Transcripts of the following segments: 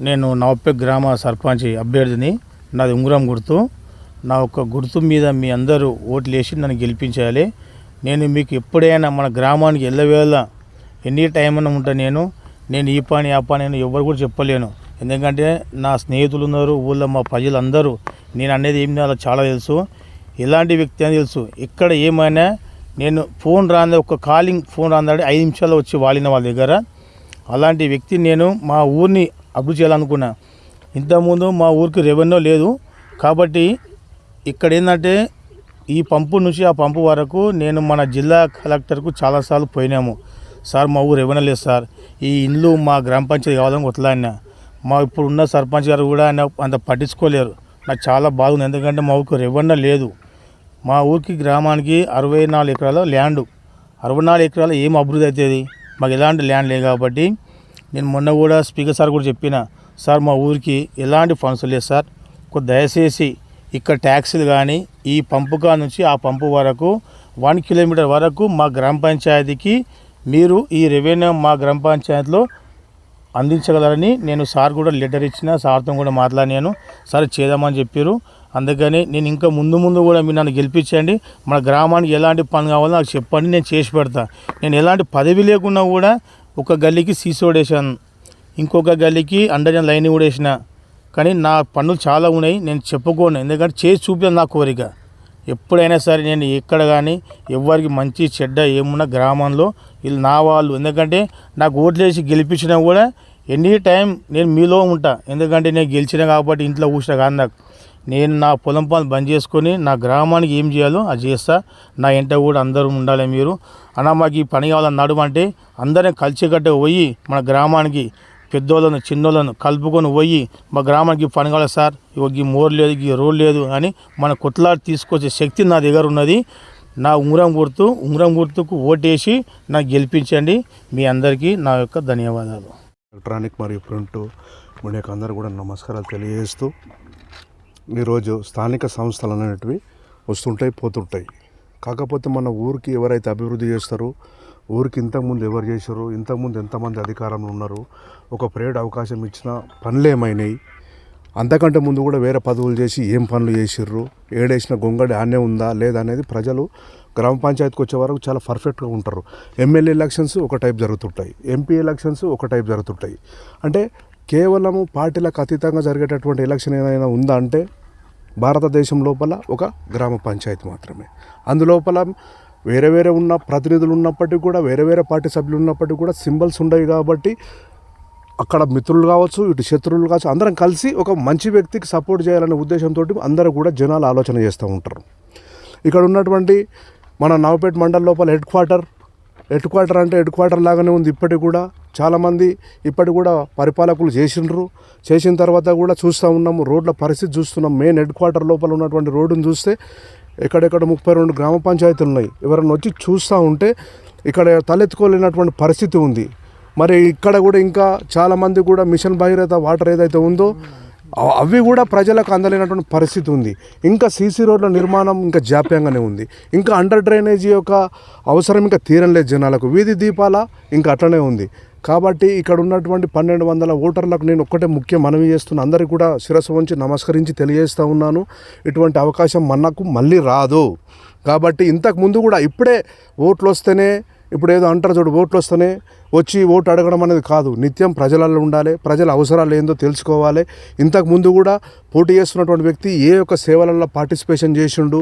నేను నవపెక్ గ్రామ సర్పంచ్ అభ్యర్థిని. నాది ఉంగరం గుర్తు. నా యొక్క గుర్తు మీద మీ అందరూ ఓట్లు వేసి నన్ను గెలిపించాలి. నేను మీకు ఎప్పుడైనా మన గ్రామానికి ఎల్లవేళ ఎనీ టైం అన్న ఉంటా నేను. నేను ఈ పని ఆ పని అని ఎవరు కూడా చెప్పలేను. ఎందుకంటే నా స్నేహితులు ఉన్నారు ఊళ్ళో మా ప్రజలందరూ. నేను అనేది ఏమి అలా చాలా తెలుసు. ఎలాంటి వ్యక్తి అని తెలుసు. ఇక్కడ ఏమైనా నేను ఫోన్ రాంది ఒక కాలింగ్ ఫోన్ రాందాడి ఐదు నిమిషాల్లో వచ్చి వాలిన వాళ్ళ దగ్గర. అలాంటి వ్యక్తి నేను మా ఊరిని అభివృద్ధి చేయాలనుకున్నా. ఇంతకుముందు మా ఊరికి రెవెన్యూ లేదు. కాబట్టి ఇక్కడ ఏంటంటే ఈ పంపు నుంచి ఆ పంపు వరకు నేను మన జిల్లా కలెక్టర్కు చాలాసార్లు పోయినాము. సార్ మా ఊరు రెవెన్యూ లేదు సార్. ఈ ఇల్లు మా గ్రామ పంచాయతీ కావాలని కొట్లాడినా. మా ఇప్పుడు ఉన్న సర్పంచ్ గారు కూడా ఆయన అంత పట్టించుకోలేరు. నాకు చాలా బాగుంది ఎందుకంటే మా ఊరికి రెవెన్యూ లేదు. మా ఊరికి గ్రామానికి అరవై నాలుగు ఎకరాల ల్యాండ్. అరవై నాలుగు ఎకరాలు ఏం అభివృద్ధి అవుతుంది? మాకు ఎలాంటి ల్యాండ్ లేదు కాబట్టి నేను మొన్న కూడా స్పీకర్ సార్ కూడా చెప్పిన సార్ మా ఊరికి ఎలాంటి ఫండ్స్ లేదు సార్. దయచేసి ఇక్కడ ట్యాక్సీలు కానీ ఈ పంపు కా నుంచి ఆ పంపు వరకు వన్ కిలోమీటర్ వరకు మా గ్రామ పంచాయతీకి మీరు ఈ రెవెన్యూ మా గ్రామ పంచాయతీలో అందించగలరని నేను సార్ కూడా లెటర్ ఇచ్చిన సార్తో కూడా మాట్లాడినాను. సార్ చేద్దామని చెప్పారు అందుకని నేను ఇంకా ముందు ముందు కూడా మీరు నన్ను గెలిపించండి. మన గ్రామానికి ఎలాంటి పని కావాలో నాకు చెప్పండి నేను చేసి పెడతా. నేను ఎలాంటి పదవి లేకున్నా కూడా ఒక గల్లీకి సీసీ వేసాను ఇంకొక గల్లీకి అండర్ లైన్ కూడా వేసిన. కానీ నా పనులు చాలా ఉన్నాయి నేను చెప్పుకోను. ఎందుకంటే చేసి చూపించాను నా కోరిక. ఎప్పుడైనా సరే నేను ఎక్కడ కానీ ఎవరికి మంచి చెడ్డ ఏమున్నా గ్రామంలో వీళ్ళు నా వాళ్ళు. ఎందుకంటే నాకు ఓట్లు వేసి గెలిపించినా కూడా ఎనీ టైం నేను మీలో ఉంటా. ఎందుకంటే నేను గెలిచిన కాబట్టి ఇంట్లో కూర్చున్నా కాదు నాకు. నేను నా పొలం పాలు బంద్ చేసుకొని నా గ్రామానికి ఏం చేయాలో అది చేస్తా. నా ఇంట కూడా అందరూ ఉండాలి మీరు. అన్న మాకు ఈ పని కావాలని నడుమంటే అందరం కలిసికట్ట పోయి మన గ్రామానికి పెద్దోళ్ళను చిన్నోళ్ళను కలుపుకొని పోయి మా గ్రామానికి పని కావాలి సార్. ఈ మోర్ లేదు ఈ రోడ్ లేదు అని మన కొట్లాడి తీసుకొచ్చే శక్తి నా దగ్గర ఉన్నది. నా ఉంగరం గుర్తు ఉంగరం గుర్తుకు ఓటేసి నాకు గెలిపించండి. మీ అందరికీ నా యొక్క ధన్యవాదాలు. ఎలక్ట్రానిక్ మరియు ప్రింట్ మీడియాకు అందరూ కూడా నమస్కారాలు తెలియజేస్తూ ఈరోజు స్థానిక సంస్థలు అనేటివి వస్తుంటాయి పోతుంటాయి. కాకపోతే మన ఊరికి ఎవరైతే అభివృద్ధి చేస్తారో ఊరికి ఇంతకుముందు ఎవరు చేశారు ఇంతకుముందు ఎంతమంది అధికారంలో ఉన్నారు ఒక ప్రేడ్ అవకాశం ఇచ్చిన పనులు ఏమైనాయి. అంతకంటే ముందు కూడా వేరే పదవులు చేసి ఏం పనులు చేసిర్రు? ఏడేసిన గొంగడి ఆనే ఉందా? లేదా అనేది ప్రజలు గ్రామ పంచాయతీకి వచ్చే వరకు చాలా పర్ఫెక్ట్గా ఉంటారు. ఎమ్మెల్యే ఎలక్షన్స్ ఒక టైప్ జరుగుతుంటాయి. ఎంపీ ఎలక్షన్స్ ఒక టైప్ జరుగుతుంటాయి. అంటే కేవలము పార్టీలకు అతీతంగా జరిగేటటువంటి ఎలక్షన్ ఏదైనా ఉందా అంటే భారతదేశం లోపల ఒక గ్రామ పంచాయతీ మాత్రమే. అందులోపల వేరే వేరే ఉన్న ప్రతినిధులు ఉన్నప్పటికీ కూడా వేరే వేరే పార్టీ సభ్యులు ఉన్నప్పటికీ కూడా సింబల్స్ ఉండవు కాబట్టి అక్కడ మిత్రులు కావచ్చు ఇటు శత్రువులు కావచ్చు అందరం కలిసి ఒక మంచి వ్యక్తికి సపోర్ట్ చేయాలనే ఉద్దేశంతో అందరూ కూడా జనాలు ఆలోచన చేస్తూ ఉంటారు. ఇక్కడ ఉన్నటువంటి మన నవపేట మండల లోపల హెడ్ క్వార్టర్ హెడ్ క్వార్టర్ అంటే హెడ్ క్వార్టర్ లాగానే ఉంది ఇప్పటికి కూడా. చాలామంది ఇప్పటికి కూడా పరిపాలకులు చేసిండ్రు. చేసిన తర్వాత కూడా చూస్తూ ఉన్నాము రోడ్ల పరిస్థితి చూస్తున్నాం. మెయిన్ హెడ్ క్వార్టర్ లోపల ఉన్నటువంటి రోడ్డును చూస్తే ఎక్కడెక్కడ ముప్పై రెండు గ్రామ పంచాయతీలు ఉన్నాయి. ఎవరన్నా వచ్చి చూస్తూ ఉంటే ఇక్కడ తలెత్తుకోలేనటువంటి పరిస్థితి ఉంది. మరి ఇక్కడ కూడా ఇంకా చాలామంది కూడా మిషన్ భగీరథ వాటర్ ఏదైతే ఉందో అవి కూడా ప్రజలకు అందలేనటువంటి పరిస్థితి ఉంది. ఇంకా సీసీ రోడ్ల నిర్మాణం ఇంకా జాప్యంగానే ఉంది. ఇంకా అండర్ డ్రైనేజీ యొక్క అవసరం ఇంకా తీరలేదు జనాలకు. వీధి దీపాల ఇంకా అట్లనే ఉంది. కాబట్టి ఇక్కడ ఉన్నటువంటి పన్నెండు వందల ఓటర్లకు నేను ఒక్కటే ముఖ్య మనవి చేస్తున్నా. అందరికీ కూడా శిరస్సు వంచి నమస్కరించి తెలియజేస్తూ ఉన్నాను. ఇటువంటి అవకాశం మనకు మళ్ళీ రాదు. కాబట్టి ఇంతకు ముందు కూడా ఇప్పుడే ఓట్లు వస్తేనే ఇప్పుడు ఏదో అంటారు చూడు ఓట్లు వస్తేనే వచ్చి ఓటు అడగడం అనేది కాదు. నిత్యం ప్రజలలో ఉండాలి ప్రజల అవసరాలు ఏందో తెలుసుకోవాలి. ఇంతకు ముందు కూడా పోటీ చేస్తున్నటువంటి వ్యక్తి ఏ యొక్క సేవలలో పార్టిసిపేషన్ చేసిండు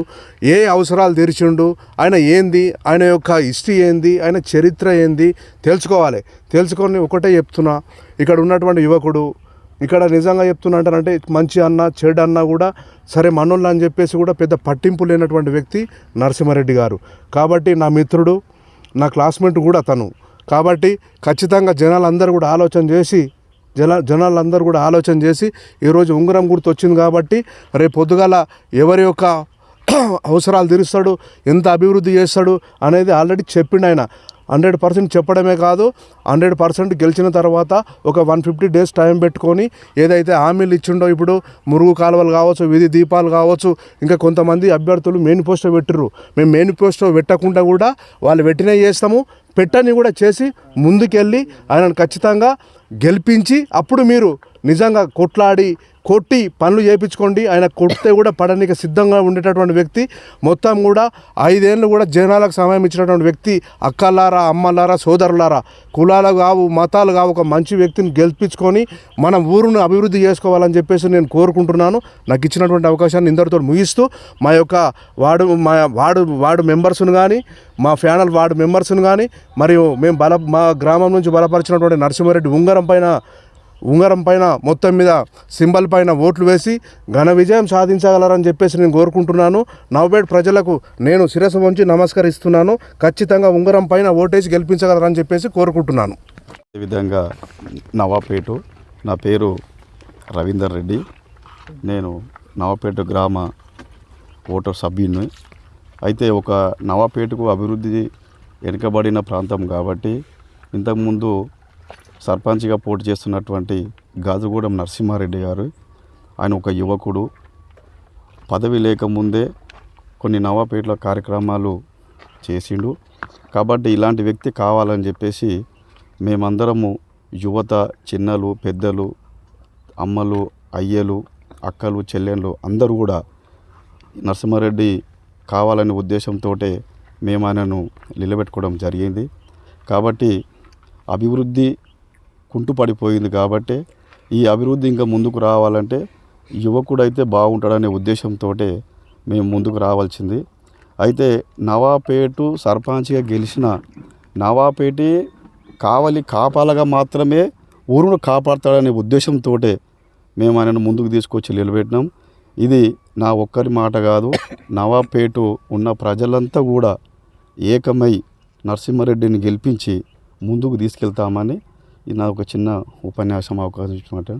ఏ అవసరాలు తీర్చిండు ఆయన ఏంది ఆయన యొక్క హిస్టరీ ఏంది ఆయన చరిత్ర ఏంది తెలుసుకోవాలి. తెలుసుకొని ఒకటే చెప్తున్నా ఇక్కడ ఉన్నటువంటి యువకుడు ఇక్కడ నిజంగా చెప్తున్నా అంటారంటే మంచి అన్న చెడు అన్న కూడా సరే మనోళ్ళు అని చెప్పేసి కూడా పెద్ద పట్టింపు లేనటువంటి వ్యక్తి నరసింహారెడ్డి గారు. కాబట్టి నా మిత్రుడు నా క్లాస్మేట్ కూడా తను. కాబట్టి ఖచ్చితంగా జనాలందరూ కూడా ఆలోచన చేసి జన జనాలందరూ కూడా ఆలోచన చేసి ఈరోజు ఉంగరం గుర్తు వచ్చింది కాబట్టి రేపు పొద్దుగాల ఎవరి యొక్క అవసరాలు తీరుస్తాడు ఎంత అభివృద్ధి చేస్తాడు అనేది ఆల్రెడీ చెప్పిండు ఆయన. హండ్రెడ్ పర్సెంట్ చెప్పడమే కాదు హండ్రెడ్ పర్సెంట్ గెలిచిన తర్వాత ఒక వన్ ఫిఫ్టీ డేస్ టైం పెట్టుకొని ఏదైతే హామీలు ఇచ్చిండో ఇప్పుడు మురుగు కాలువలు కావచ్చు వీధి దీపాలు కావచ్చు ఇంకా కొంతమంది అభ్యర్థులు మేనిఫెస్టో పెట్టిర్రు. మేము మేనిఫెస్టో పెట్టకుండా కూడా వాళ్ళు పెట్టినే చేస్తాము. పెట్టని కూడా చేసి ముందుకెళ్ళి ఆయనను ఖచ్చితంగా గెలిపించి అప్పుడు మీరు నిజంగా కొట్లాడి కొట్టి పనులు చేయించుకోండి. ఆయన కొడితే కూడా పడనీకి సిద్ధంగా ఉండేటటువంటి వ్యక్తి. మొత్తం కూడా ఐదేళ్ళు కూడా జనాలకు సమయం ఇచ్చినటువంటి వ్యక్తి. అక్కలారా అమ్మలారా సోదరులారా కులాలు కావు మతాలు కావు ఒక మంచి వ్యక్తిని గెలిపించుకొని మన ఊరును అభివృద్ధి చేసుకోవాలని చెప్పేసి నేను కోరుకుంటున్నాను. నాకు ఇచ్చినటువంటి అవకాశాన్ని ఇందరితో ముగిస్తూ మా యొక్క వార్డు మా వార్డు వార్డు మెంబర్స్ను కానీ మా ఫ్యానల్ వార్డు మెంబర్స్ను కానీ మరియు మేము బల మా గ్రామం నుంచి బలపరిచినటువంటి నరసింహారెడ్డి ఉంగరం పైన ఉంగరం పైన మొత్తం మీద సింబల్ పైన ఓట్లు వేసి ఘన విజయం సాధించగలరని చెప్పేసి నేను కోరుకుంటున్నాను. నవ్వేడ్ ప్రజలకు నేను శిరస్సు వంచి నమస్కరిస్తున్నాను. ఖచ్చితంగా ఉంగరం పైన ఓటేసి గెలిపించగలరని చెప్పేసి కోరుకుంటున్నాను. విధంగా నవాపేటు నా పేరు రవీందర్ రెడ్డి. నేను నవాపేట గ్రామ ఓటర్ సభ్యుని. అయితే ఒక నవాపేటకు అభివృద్ధి వెనుకబడిన ప్రాంతం కాబట్టి ఇంతకుముందు సర్పంచ్గా పోటీ చేస్తున్నటువంటి గాజుగూడెం నరసింహారెడ్డి గారు. ఆయన ఒక యువకుడు. పదవి లేకముందే కొన్ని నవాపేటల కార్యక్రమాలు చేసిండు. కాబట్టి ఇలాంటి వ్యక్తి కావాలని చెప్పేసి మేమందరము యువత చిన్నలు పెద్దలు అమ్మలు అయ్యలు అక్కలు చెల్లెళ్ళు అందరూ కూడా నరసింహారెడ్డి కావాలనే ఉద్దేశంతో మేము ఆయనను నిలబెట్టుకోవడం జరిగింది. కాబట్టి అభివృద్ధి కుంటుపడిపోయింది కాబట్టి ఈ అభివృద్ధి ఇంకా ముందుకు రావాలంటే యువకుడైతే బాగుంటాడనే ఉద్దేశంతో మేము ముందుకు రావాల్సింది. అయితే నవాపేటు సర్పంచ్గా గెలిచిన నవాపేటి కావలి కాపాలగా మాత్రమే ఊరును కాపాడతాడనే ఉద్దేశంతో మేము ఆయనను ముందుకు తీసుకొచ్చి నిలబెట్టినాం. ఇది నా ఒక్కరి మాట కాదు. నవాపేటు ఉన్న ప్రజలంతా కూడా ఏకమై నరసింహారెడ్డిని గెలిపించి ముందుకు తీసుకెళ్తామని ఇది నా ఒక చిన్న ఉపన్యాసం అవకాశం ఇచ్చినట్టు